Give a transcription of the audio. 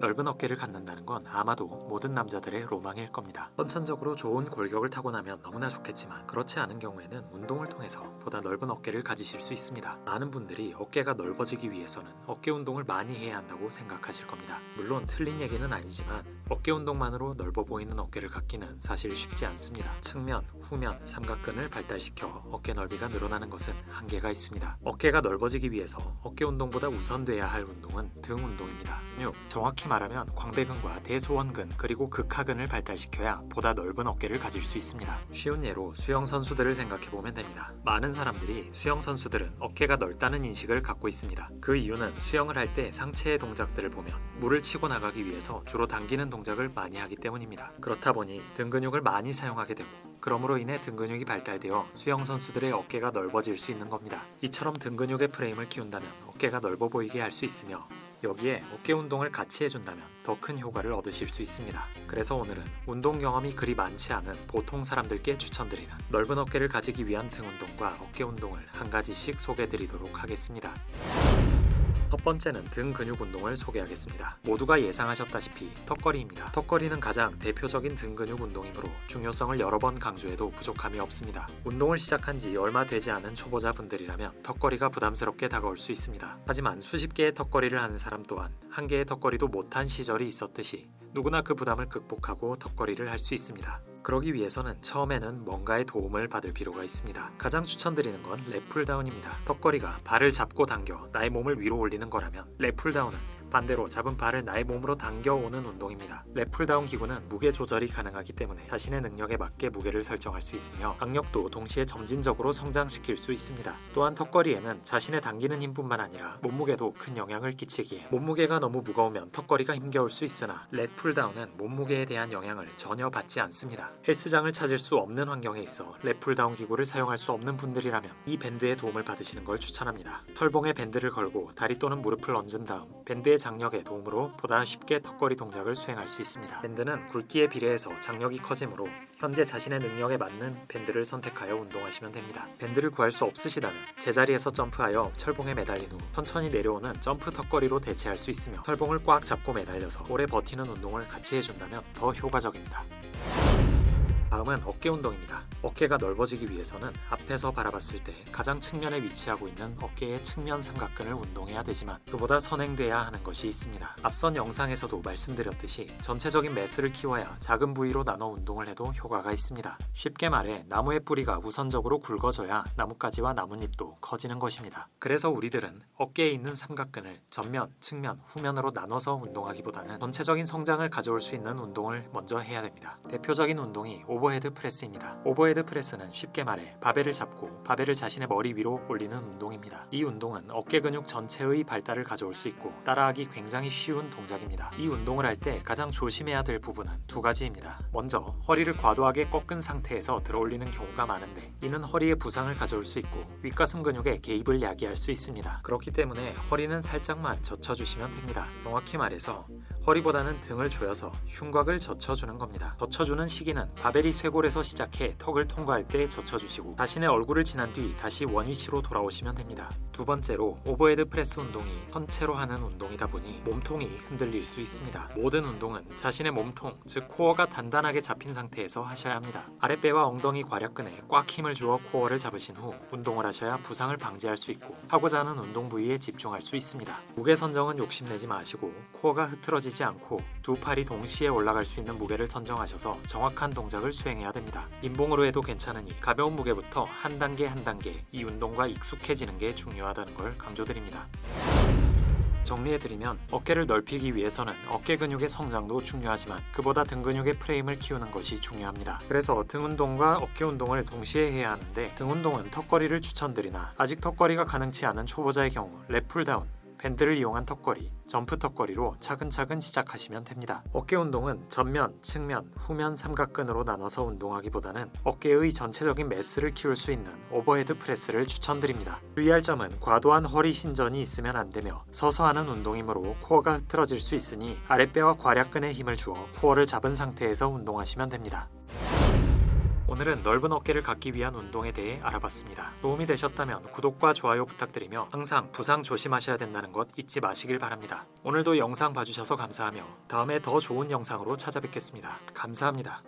넓은 어깨를 갖는다는 건 아마도 모든 남자들의 로망일 겁니다. 선천적으로 좋은 골격을 타고나면 너무나 좋겠지만 그렇지 않은 경우에는 운동을 통해서 보다 넓은 어깨를 가지실 수 있습니다. 많은 분들이 어깨가 넓어지기 위해서는 어깨 운동을 많이 해야 한다고 생각하실 겁니다. 물론 틀린 얘기는 아니지만 어깨 운동만으로 넓어 보이는 어깨를 갖기는 사실 쉽지 않습니다. 측면, 후면, 삼각근을 발달시켜 어깨 넓이가 늘어나는 것은 한계가 있습니다. 어깨가 넓어지기 위해서 어깨 운동보다 우선돼야 할 운동은 등 운동입니다. 6. 정확히 말하면 광배근과 대소원근 그리고 극하근을 발달시켜야 보다 넓은 어깨를 가질 수 있습니다. 쉬운 예로 수영 선수들을 생각해 보면 됩니다. 많은 사람들이 수영 선수들은 어깨가 넓다는 인식을 갖고 있습니다. 그 이유는 수영을 할 때 상체의 동작들을 보면 물을 치고 나가기 위해서 주로 당기는 동작 을 많이 하기 때문입니다. 그렇다 보니 등 근육을 많이 사용하게 되고 그러므로 인해 등 근육이 발달되어 수영 선수들의 어깨가 넓어질 수 있는 겁니다. 이처럼 등 근육의 프레임을 키운다면 어깨가 넓어 보이게 할 수 있으며 여기에 어깨 운동을 같이 해준다면 더 큰 효과를 얻으실 수 있습니다. 그래서 오늘은 운동 경험이 그리 많지 않은 보통 사람들께 추천드리는 넓은 어깨를 가지기 위한 등 운동과 어깨 운동을 한 가지씩 소개드리도록 하겠습니다. 첫 번째는 등 근육 운동을 소개하겠습니다. 모두가 예상하셨다시피 턱걸이입니다. 턱걸이는 가장 대표적인 등 근육 운동이므로 중요성을 여러 번 강조해도 부족함이 없습니다. 운동을 시작한 지 얼마 되지 않은 초보자 분들이라면 턱걸이가 부담스럽게 다가올 수 있습니다. 하지만 수십 개의 턱걸이를 하는 사람 또한 한 개의 턱걸이도 못한 시절이 있었듯이 누구나 그 부담을 극복하고 턱걸이를 할 수 있습니다. 그러기 위해서는 처음에는 뭔가의 도움을 받을 필요가 있습니다. 가장 추천드리는 건 랩풀다운입니다. 턱걸이가 발을 잡고 당겨 나의 몸을 위로 올리는 거라면 랩풀다운은 반대로 잡은 발을 나의 몸으로 당겨오는 운동입니다. 랩풀다운 기구는 무게 조절이 가능하기 때문에 자신의 능력에 맞게 무게를 설정할 수 있으며 강력도 동시에 점진적으로 성장시킬 수 있습니다. 또한 턱걸이에는 자신의 당기는 힘뿐만 아니라 몸무게도 큰 영향을 끼치기에 몸무게가 너무 무거우면 턱걸이가 힘겨울 수 있으나 랩풀다운은 몸무게에 대한 영향을 전혀 받지 않습니다. 헬스장을 찾을 수 없는 환경에 있어 랩풀다운 기구를 사용할 수 없는 분들이라면 이 밴드의 도움을 받으시는 걸 추천합니다. 털봉에 밴드를 걸고 다리 또는 무릎을 얹은 다음 밴드의 장력의 도움으로 보다 쉽게 턱걸이 동작을 수행할 수 있습니다. 밴드는 굵기에 비례해서 장력이 커지므로 현재 자신의 능력에 맞는 밴드를 선택하여 운동하시면 됩니다. 밴드를 구할 수 없으시다면 제자리에서 점프하여 철봉에 매달린 후 천천히 내려오는 점프 턱걸이로 대체할 수 있으며 철봉을 꽉 잡고 매달려서 오래 버티는 운동을 같이 해준다면 더 효과적입니다. 다음은 어깨 운동입니다. 어깨가 넓어지기 위해서는 앞에서 바라봤을 때 가장 측면에 위치하고 있는 어깨의 측면 삼각근을 운동해야 되지만 그보다 선행돼야 하는 것이 있습니다. 앞선 영상에서도 말씀드렸듯이 전체적인 매스를 키워야 작은 부위로 나눠 운동을 해도 효과가 있습니다. 쉽게 말해 나무의 뿌리가 우선적으로 굵어져야 나뭇가지와 나뭇잎도 커지는 것입니다. 그래서 우리들은 어깨에 있는 삼각근을 전면, 측면, 후면으로 나눠서 운동하기보다는 전체적인 성장을 가져올 수 있는 운동을 먼저 해야 됩니다. 대표적인 운동이 오버 헤드 프레스입니다. 오버헤드 프레스는 쉽게 말해 바벨을 잡고 바벨을 자신의 머리 위로 올리는 운동입니다. 이 운동은 어깨 근육 전체의 발달을 가져올 수 있고 따라하기 굉장히 쉬운 동작입니다. 이 운동을 할 때 가장 조심해야 될 부분은 두 가지입니다. 먼저 허리를 과도하게 꺾은 상태에서 들어올리는 경우가 많은데 이는 허리에 부상을 가져올 수 있고 윗가슴 근육에 개입을 야기할 수 있습니다. 그렇기 때문에 허리는 살짝만 젖혀주시면 됩니다. 정확히 말해서 허리보다는 등을 조여서 흉곽을 젖혀주는 겁니다. 젖혀주는 시기는 바벨이 쇄골에서 시작해 턱을 통과할 때 젖혀주시고 자신의 얼굴을 지난 뒤 다시 원위치로 돌아오시면 됩니다. 두 번째로 오버헤드 프레스 운동이 선체로 하는 운동이다 보니 몸통이 흔들릴 수 있습니다. 모든 운동은 자신의 몸통, 즉 코어가 단단하게 잡힌 상태에서 하셔야 합니다. 아랫배와 엉덩이 괄약근에 꽉 힘을 주어 코어를 잡으신 후 운동을 하셔야 부상을 방지할 수 있고 하고자 하는 운동 부위에 집중할 수 있습니다. 무게 선정은 욕심내지 마시고 코어가 흐트러지지 않고 두 팔이 동시에 올라갈 수 있는 무게를 선정하셔서 정확한 동작을 수행해야 됩니다. 인봉으로 해도 괜찮으니 가벼운 무게부터 한 단계 한 단계 이 운동과 익숙해지는 게 중요하다는 걸 강조드립니다. 정리해드리면 어깨를 넓히기 위해서는 어깨 근육의 성장도 중요하지만 그보다 등 근육의 프레임을 키우는 것이 중요합니다. 그래서 등 운동과 어깨 운동을 동시에 해야 하는데 등 운동은 턱걸이를 추천드리나 아직 턱걸이가 가능치 않은 초보자의 경우 랩풀다운 밴드를 이용한 턱걸이, 점프 턱걸이로 차근차근 시작하시면 됩니다. 어깨 운동은 전면, 측면, 후면 삼각근으로 나눠서 운동하기보다는 어깨의 전체적인 매스를 키울 수 있는 오버헤드 프레스를 추천드립니다. 주의할 점은 과도한 허리 신전이 있으면 안 되며 서서 하는 운동이므로 코어가 흐트러질 수 있으니 아랫배와 괄약근에 힘을 주어 코어를 잡은 상태에서 운동하시면 됩니다. 오늘은 넓은 어깨를 갖기 위한 운동에 대해 알아봤습니다. 도움이 되셨다면 구독과 좋아요 부탁드리며 항상 부상 조심하셔야 된다는 것 잊지 마시길 바랍니다. 오늘도 영상 봐주셔서 감사하며 다음에 더 좋은 영상으로 찾아뵙겠습니다. 감사합니다.